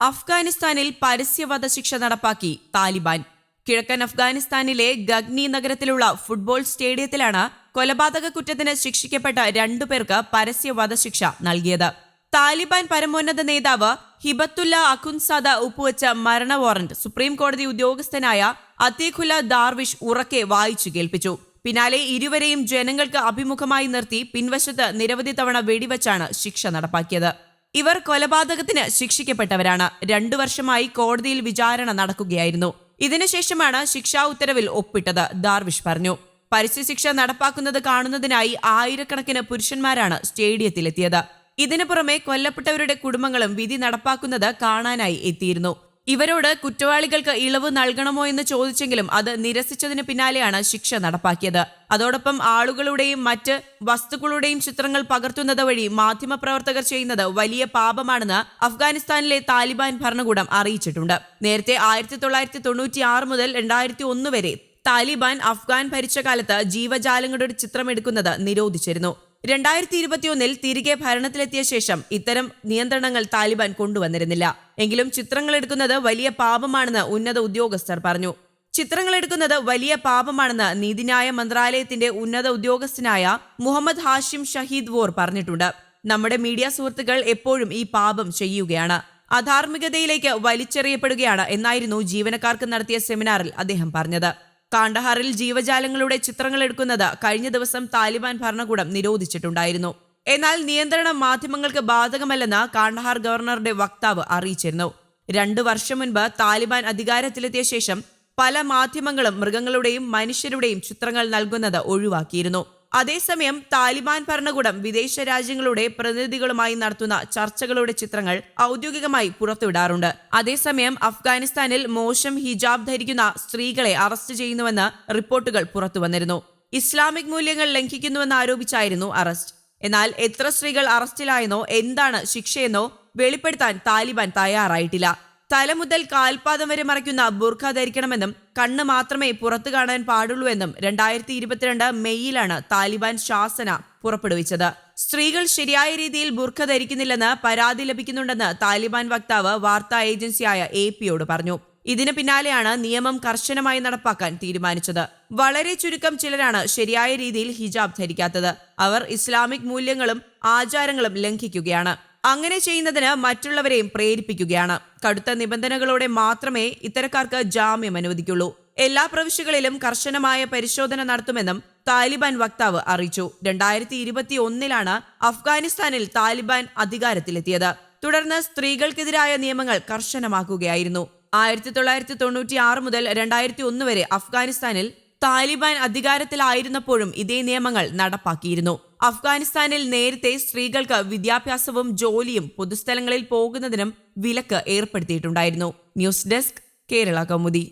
അഫ്ഗാനിസ്ഥാനിൽ പരസ്യവധ ശിക്ഷ നടപ്പാക്കി താലിബാൻ. കിഴക്കൻ അഫ്ഗാനിസ്ഥാനിലെ ഗഗ്നി നഗരത്തിലുള്ള ഫുട്ബോൾ സ്റ്റേഡിയത്തിലാണ് കൊലപാതക കുറ്റത്തിന് ശിക്ഷിക്കപ്പെട്ട രണ്ടുപേർക്ക് പരസ്യവധ ശിക്ഷ നൽകിയത്. താലിബാൻ പരമോന്നത നേതാവ് ഹിബത്തുല്ല അഖുൻസാദ ഒപ്പുവെച്ച മരണ വാറന്റ് സുപ്രീം കോടതി ഉദ്യോഗസ്ഥനായ അതീഖുല്ല ദാർവിഷ് ഉറക്കെ വായിച്ചു കേൾപ്പിച്ചു. പിന്നാലെ ഇരുവരെയും ജനങ്ങൾക്ക് അഭിമുഖമായി നിർത്തി പിൻവശത്ത് നിരവധി തവണ വെടിവെച്ചാണ് ശിക്ഷ നടപ്പാക്കിയത്. ഇവർ കൊലപാതകത്തിന് ശിക്ഷിക്കപ്പെട്ടവരാണ്. രണ്ടു വർഷമായി കോടതിയിൽ വിചാരണ നടക്കുകയായിരുന്നു. ഇതിനുശേഷമാണ് ശിക്ഷാ ഉത്തരവിൽ ഒപ്പിട്ടത് ദാർവിഷ് പറഞ്ഞു. പരസ്യശിക്ഷ നടപ്പാക്കുന്നത് കാണുന്നതിനായി ആയിരക്കണക്കിന് പുരുഷന്മാരാണ് സ്റ്റേഡിയത്തിലെത്തിയത്. ഇതിനു പുറമെ കൊല്ലപ്പെട്ടവരുടെ കുടുംബങ്ങളും വിധി നടപ്പാക്കുന്നത് കാണാനായി എത്തിയിരുന്നു. ഇവരോട് കുറ്റവാളികൾക്ക് ഇളവ് നൽകണമോ എന്ന് ചോദിച്ചെങ്കിലും അത് നിരസിച്ചതിന് പിന്നാലെയാണ് ശിക്ഷ നടപ്പാക്കിയത്. അതോടൊപ്പം ആളുകളുടെയും മറ്റ് വസ്തുക്കളുടെയും ചിത്രങ്ങൾ പകർത്തുന്നത് വഴി മാധ്യമപ്രവർത്തകർ ചെയ്യുന്നത് വലിയ പാപമാണെന്ന് അഫ്ഗാനിസ്ഥാനിലെ താലിബാൻ ഭരണകൂടം അറിയിച്ചിട്ടുണ്ട്. നേരത്തെ ആയിരത്തി തൊള്ളായിരത്തി തൊണ്ണൂറ്റി ആറ് മുതൽ രണ്ടായിരത്തി ഒന്ന് വരെ താലിബാൻ അഫ്ഗാൻ ഭരിച്ച കാലത്ത് ജീവജാലങ്ങളുടെ ചിത്രം എടുക്കുന്നത് നിരോധിച്ചിരുന്നു. രണ്ടായിരത്തി ഇരുപത്തിയൊന്നിൽ തിരികെ ഭരണത്തിലെത്തിയ ശേഷം ഇത്തരം നിയന്ത്രണങ്ങൾ താലിബാൻ കൊണ്ടുവന്നിരുന്നില്ല. എങ്കിലും ചിത്രങ്ങൾ എടുക്കുന്നത് വലിയ പാപമാണെന്ന് ഉന്നത ഉദ്യോഗസ്ഥർ പറഞ്ഞു. ചിത്രങ്ങൾ എടുക്കുന്നത് വലിയ പാപമാണെന്ന് നീതിന്യായ മന്ത്രാലയത്തിന്റെ ഉന്നത ഉദ്യോഗസ്ഥനായ മുഹമ്മദ് ഹാഷിം ഷഹീദ് വോർ പറഞ്ഞിട്ടുണ്ട്. നമ്മുടെ മീഡിയ സുഹൃത്തുക്കൾ എപ്പോഴും ഈ പാപം ചെയ്യുകയാണ്. അധാർമികതയിലേക്ക് വലിച്ചെറിയപ്പെടുകയാണ് എന്നായിരുന്നു ജീവനക്കാർക്ക് നടത്തിയ സെമിനാറിൽ അദ്ദേഹം പറഞ്ഞത്. കാണ്ഡഹാറിൽ ജീവജാലങ്ങളുടെ ചിത്രങ്ങൾ എടുക്കുന്നത് കഴിഞ്ഞ ദിവസം താലിബാൻ ഭരണകൂടം നിരോധിച്ചിട്ടുണ്ടായിരുന്നു. എന്നാൽ നിയന്ത്രണം മാധ്യമങ്ങൾക്ക് ബാധകമല്ലെന്ന് കാണ്ഡഹാർ ഗവർണറുടെ വക്താവ് അറിയിച്ചിരുന്നു. രണ്ടു വർഷം മുൻപ് താലിബാൻ അധികാരത്തിലെത്തിയ ശേഷം പല മാധ്യമങ്ങളും മൃഗങ്ങളുടെയും മനുഷ്യരുടെയും ചിത്രങ്ങൾ നൽകുന്നത് ഒഴിവാക്കിയിരുന്നു. അതേസമയം താലിബാൻ ഭരണകൂടം വിദേശ രാജ്യങ്ങളുടെ പ്രതിനിധികളുമായി നടത്തുന്ന ചർച്ചകളുടെ ചിത്രങ്ങൾ ഔദ്യോഗികമായി പുറത്തുവിടാറുണ്ട്. അതേസമയം അഫ്ഗാനിസ്ഥാനിൽ മോശം ഹിജാബ് ധരിക്കുന്ന സ്ത്രീകളെ അറസ്റ്റ് ചെയ്യുന്നുവെന്ന് റിപ്പോർട്ടുകൾ പുറത്തുവന്നിരുന്നു. ഇസ്ലാമിക് മൂല്യങ്ങൾ ലംഘിക്കുന്നുവെന്ന് ആരോപിച്ചായിരുന്നു അറസ്റ്റ്. എന്നാൽ എത്ര സ്ത്രീകൾ അറസ്റ്റിലായെന്നോ എന്താണ് ശിക്ഷയെന്നോ വെളിപ്പെടുത്താൻ താലിബാൻ തയ്യാറായിട്ടില്ല. തല മുതൽ കാൽപാദം വരെ മറയ്ക്കുന്ന ബുർഖ ധരിക്കണമെന്നും കണ്ണ് മാത്രമേ പുറത്തു കാണാൻ പാടുള്ളൂ എന്നും രണ്ടായിരത്തി ഇരുപത്തിരണ്ട് മെയ്യിലാണ് താലിബാൻ ശാസന പുറപ്പെടുവിച്ചത്. സ്ത്രീകൾ ശരിയായ രീതിയിൽ ബുർഖ ധരിക്കുന്നില്ലെന്ന് പരാതി ലഭിക്കുന്നുണ്ടെന്ന് താലിബാൻ വക്താവ് വാർത്താ ഏജൻസിയായ എ പിയോട് പറഞ്ഞു. ഇതിന് പിന്നാലെയാണ് നിയമം കർശനമായി നടപ്പാക്കാൻ തീരുമാനിച്ചത്. വളരെ ചുരുക്കം ചിലരാണ് ശരിയായ രീതിയിൽ ഹിജാബ് ധരിക്കാത്തത്. അവർ ഇസ്ലാമിക് മൂല്യങ്ങളും ആചാരങ്ങളും ലംഘിക്കുകയാണ്. അങ്ങനെ ചെയ്യുന്നതിന് മറ്റുള്ളവരെയും പ്രേരിപ്പിക്കുകയാണ്. കടുത്ത നിബന്ധനകളോടെ മാത്രമേ ഇത്തരക്കാർക്ക് ജാമ്യം അനുവദിക്കുള്ളൂ. എല്ലാ പ്രവിശ്യകളിലും കർശനമായ പരിശോധന നടത്തുമെന്നും താലിബാൻ വക്താവ് അറിയിച്ചു. രണ്ടായിരത്തി ഇരുപത്തി ഒന്നിലാണ് അഫ്ഗാനിസ്ഥാനിൽ താലിബാൻ അധികാരത്തിലെത്തിയത്. തുടർന്ന് സ്ത്രീകൾക്കെതിരായ നിയമങ്ങൾ കർശനമാക്കുകയായിരുന്നു. ആയിരത്തി തൊള്ളായിരത്തി തൊണ്ണൂറ്റി ആറ് മുതൽ രണ്ടായിരത്തി ഒന്ന് വരെ അഫ്ഗാനിസ്ഥാനിൽ താലിബാൻ അധികാരത്തിലായിരുന്നപ്പോഴും ഇതേ നിയമങ്ങൾ നടപ്പാക്കിയിരുന്നു. അഫ്ഗാനിസ്ഥാനിൽ നേരത്തെ സ്ത്രീകൾക്ക് വിദ്യാഭ്യാസവും ജോലിയും പൊതുസ്ഥലങ്ങളിൽ പോകുന്നതിനും വിലക്ക് ഏർപ്പെടുത്തിയിട്ടുണ്ടായിരുന്നു. News desk Kerala Kaumudi.